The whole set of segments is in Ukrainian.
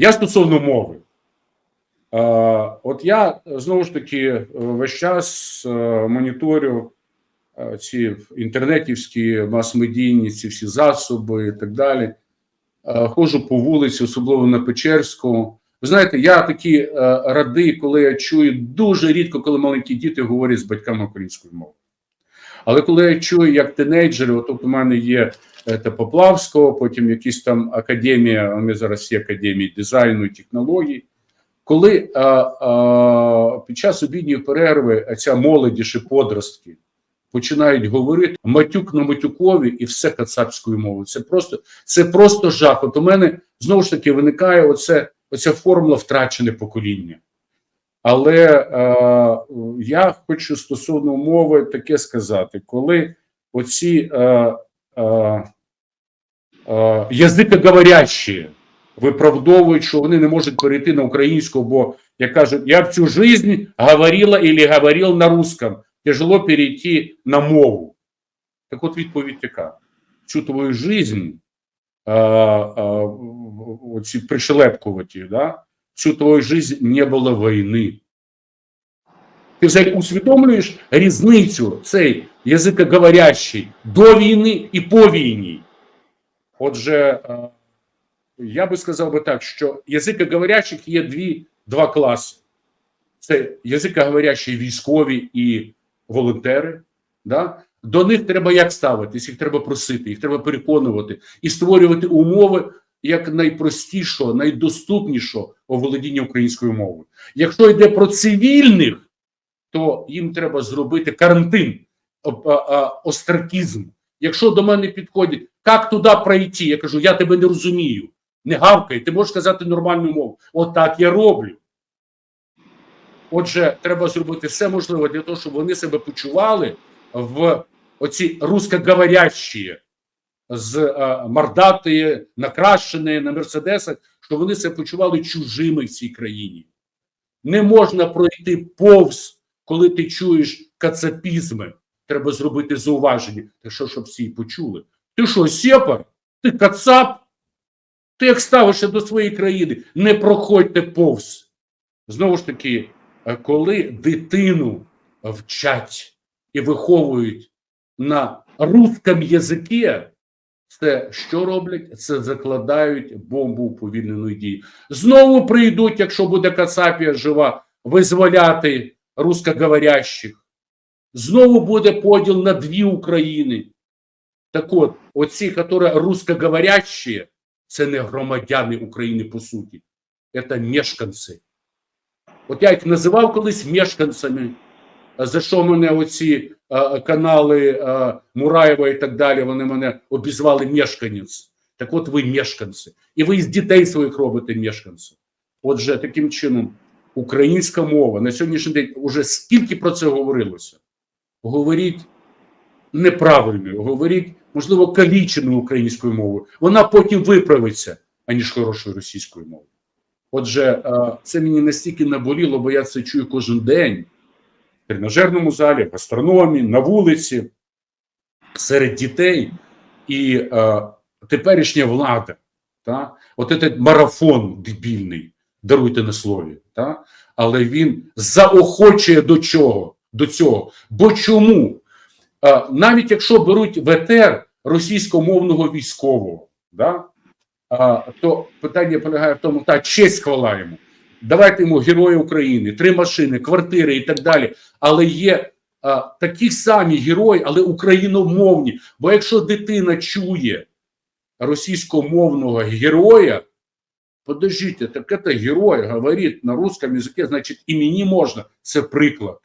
Я стосовно мови. Е, От я знову ж таки весь час е, моніторю е, ці інтернетівські мас-медійні, ці всі засоби і так далі. Ходжу по вулиці, особливо на Печерську. Ви знаєте, я такі радий, коли я чую дуже рідко, коли маленькі діти говорять з батьками українською мовою. Але коли я чую, як тинейджери, от у мене є е, те Поплавського, потім якісь там академія, а ми зараз всі академії дизайну і технологій. Коли а, а, під час обідньої перерви ця молодіж і подростки починають говорити матюк на матюкові і все кацапською мовою. Це просто це просто жах. От у мене знову ж таки виникає оце, оця формула втрачене покоління. Але е, я хочу стосовно мови таке сказати, коли оці е, е, е, язикоговорящі виправдовують, що вони не можуть перейти на українську, бо як кажуть, я всю жизнь говорила или говорил на русском, тяжело перейти на мову. Так от відповідь яка? Всю твою жизнь а, а, оці пришелепкуваті, да? Всю твою жизнь не було війни. Ти взагалі усвідомлюєш різницю цей язикоговорящий до війни і по війні. Отже, я би сказав би так, що язикоговорящих є дві, два класи: це язикоговорящі військові і волонтери. Да? До них треба як ставитись, їх треба просити, їх треба переконувати і створювати умови як найпростішого, найдоступнішого оволодіння українською мовою. Якщо йде про цивільних, то їм треба зробити карантин, остракізм. Якщо до мене підходять, як туди пройти? Я кажу, я тебе не розумію. Не гавкай, ти можеш сказати нормальну мову. Отак я роблю. Отже, треба зробити все можливе для того, щоб вони себе почували в оці русскоговорящі з е, мордати, накрашені на мерседесах, щоб вони себе почували чужими в цій країні. Не можна пройти повз, коли ти чуєш кацапізми. Треба зробити зауваження. Та що, щоб всі почули? Ти що, сепар? Ти кацап? Ти як ставишся до своєї країни, не проходьте повз. Знову ж таки, е, коли дитину вчать і виховують на русском язикі, це що роблять? Це закладають бомбу уповільненої дії. Знову прийдуть, якщо буде Кацапія жива, визволяти русскоговорящих. Знову буде поділ на дві України. Так от, оці, які русскоговорящі, це не громадяни України по суті, це мешканці. От я їх називав колись мешканцями, за що мене оці канали Мураєва і так далі, вони мене обізвали мешканець. Так от ви мешканці. І ви з дітей своїх робите мешканці. Отже, таким чином, українська мова на сьогоднішній день уже скільки про це говорилося? Говоріть неправильною, говоріть, можливо, каліченою українською мовою. Вона потім виправиться, аніж хорошою російською мовою. Отже, це мені настільки наболіло, бо я це чую кожен день тренажерному залі, в гастрономі, на вулиці, серед дітей. І е, теперішня влада, та, от цей марафон дебільний, даруйте на слові, та, але він заохочує до чого? До цього. Бо чому? Е, навіть якщо беруть ВТР російськомовного військового, да, а, то питання полягає в тому, та честь хвала йому. Давайте йому Герої України, три машини, квартири і так далі. Але є а, такі самі герої, але україномовні. Бо якщо дитина чує російськомовного героя, подождіть, так це герой говорить на русском язикі, значить і мені можна. Це приклад.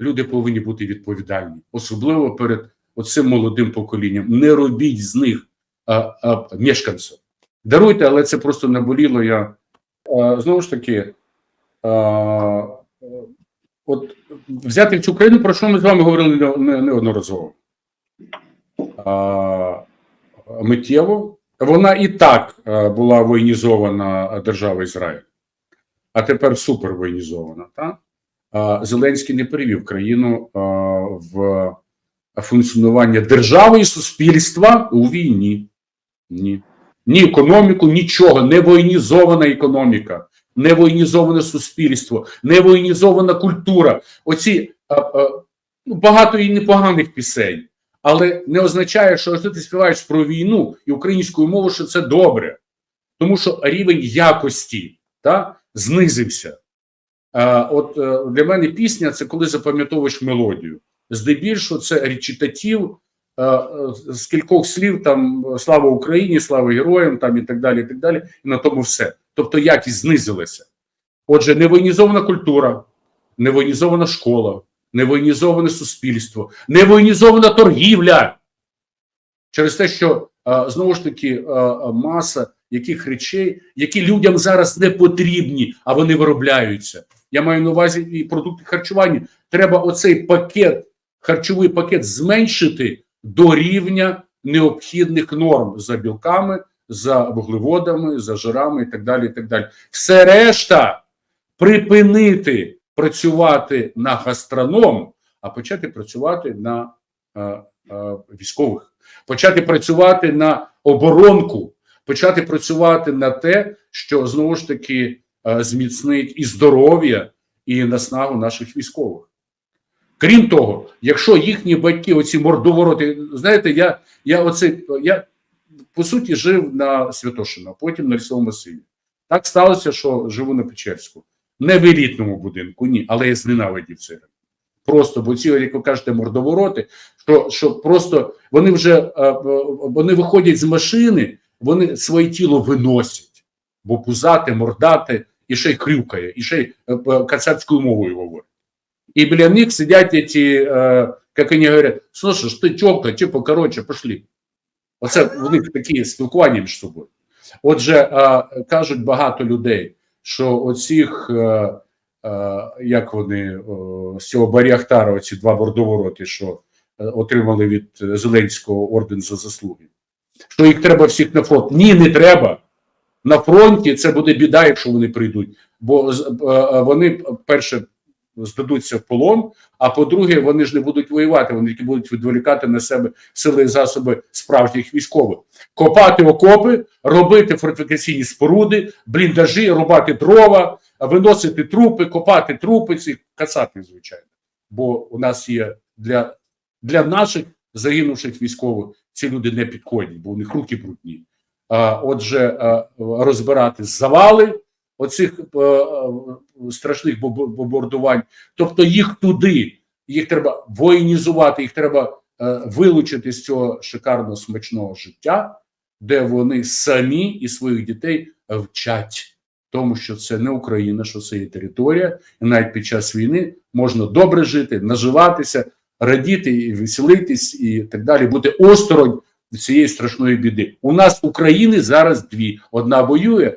Люди повинні бути відповідальні, особливо перед оцим молодим поколінням. Не робіть з них а, а, мешканців. Даруйте, але це просто наболіло. Я знову ж таки, от взяти цю країну, про що ми з вами говорили не- не- неодноразово. Миттєво. Вона і так була воєнізована держава Ізраїль, а тепер супер воєнізована. Так? Зеленський не привів країну в функціонування держави і суспільства у війні. Ні. Ні економіку, нічого, не воєнізована економіка, не воєнізоване суспільство, не воєнізована культура. Оці а, а, ну, багато і непоганих пісень, але не означає, що якщо ти співаєш про війну і українською мовою, що це добре, тому що рівень якості та, знизився. А, от е, для мене пісня це коли запам'ятовуєш мелодію. Здебільшого це речитатив е, з кількох слів там слава Україні, слава героям, там і так далі. І так далі, і на тому все. Тобто якість знизилася. Отже, невоєнізована культура, невоєнізована школа, невоєнізоване суспільство, невоєнізована торгівля. Через те, що е, знову ж таки е, е, маса яких речей, які людям зараз не потрібні, а вони виробляються. Я маю на увазі і продукти харчування. Треба оцей пакет, харчовий пакет зменшити до рівня необхідних норм за білками, за вуглеводами, за жирами і так далі. і так далі. Все решта припинити працювати на гастроном, а почати працювати на е, е, військових, почати працювати на оборонку, почати працювати на те, що знову ж таки е, зміцнить і здоров'я, і наснагу наших військових. Крім того, якщо їхні батьки, оці мордовороти, знаєте, я я оце я по суті жив на Святошино, потім на лісовому масиві. Так сталося, що живу на Печерську. Не в елітному будинку, ні, але я зненавидів це. Просто, бо ці, як ви кажете, мордовороти, що що просто вони вже е, вони виходять з машини, вони своє тіло виносять, бо пузати, мордати, і ще й хрюкає, і ще й е, кацапською мовою говорить. І біля них сидять ці, е, як вони говорять, слушай, ти чока, типу, коротше, пошли. Оце в них такі спілкування між собою. Отже, е, кажуть багато людей, що оцих, е, е, як вони, о, з цього Баріахтара, оці два бордовороти, що отримали від Зеленського орден за заслуги, що їх треба всіх на фронт. Ні, не треба. На фронті це буде біда, якщо вони прийдуть. Бо вони, перше, здадуться в полон, а по-друге, вони ж не будуть воювати, вони тільки будуть відволікати на себе сили і засоби справжніх військових. Копати окопи, робити фортифікаційні споруди, бліндажі, рубати дрова, виносити трупи, копати трупи, цих кацапів, звичайно. Бо у нас є для, для наших загинувших військових ці люди не підходять, бо у них руки брудні. А, Отже, розбирати завали оцих е, е, страшних бомбардувань, тобто їх туди, їх треба воєнізувати, їх треба е, вилучити з цього шикарного смачного життя, де вони самі і своїх дітей вчать, тому що це не Україна, що це є територія, і навіть під час війни можна добре жити, наживатися, радіти і веселитись, і так далі, бути осторонь цієї страшної біди. У нас України зараз дві: одна воює